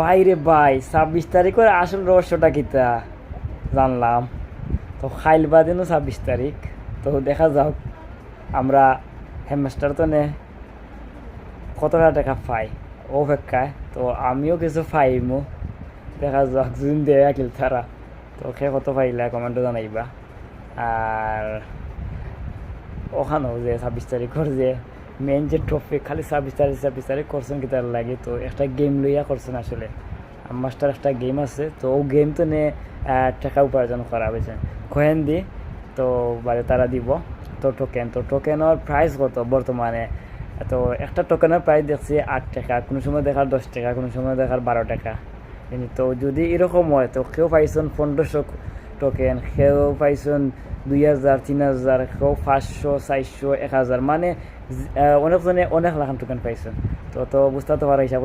বাইরে বাই, ছাব্বিশ তারিখের আসল রহস্যটা কিতা জানলাম। তো খাইল বাদিনও ছাব্বিশ তারিখ। তো দেখা যাক, আমরা হেমমাস্টার তো নে কতটা টাকা পাই? অপেক্ষায়, তো আমিও কিছু পাইমো। দেখা যাক যদি দেয় আকিল তারা। তো সে কত পাইলা কমেন্টে জানাইবা। আর ওখানেও যে ছাব্বিশ তারিখের যে মেন যে টপিক খালি ছাব্বিশ তারিখ করছেন কি তার লাগে? তো একটা গেম লইয়া করছেন আসলে। মাস্টার একটা গেম আছে, তো ও গেম তো নিয়ে টাকা উপার্জন করা হয়েছে কয়েন দি, তো বারে তারা দিব। তো টোকেন তো টোকেনের প্রাইস কত বর্তমানে? তো একটা টোকেনের প্রাইস দেখছি আট টাকা, কোনো সময় দেখার দশ টাকা, কোনো সময় দেখার বারো টাকা। তো যদি এরকম হয়, তো কেউ পাইছেন পনেরোশো টোকেন সেও পাইছেন দুই হাজার, তিন হাজার সেও পাঁচশো, চারশো, এক হাজার মানে অনেকজনে অনেক লাখান টোকেন পাইছেন তো তো বুঝতে তো পারা হিসাব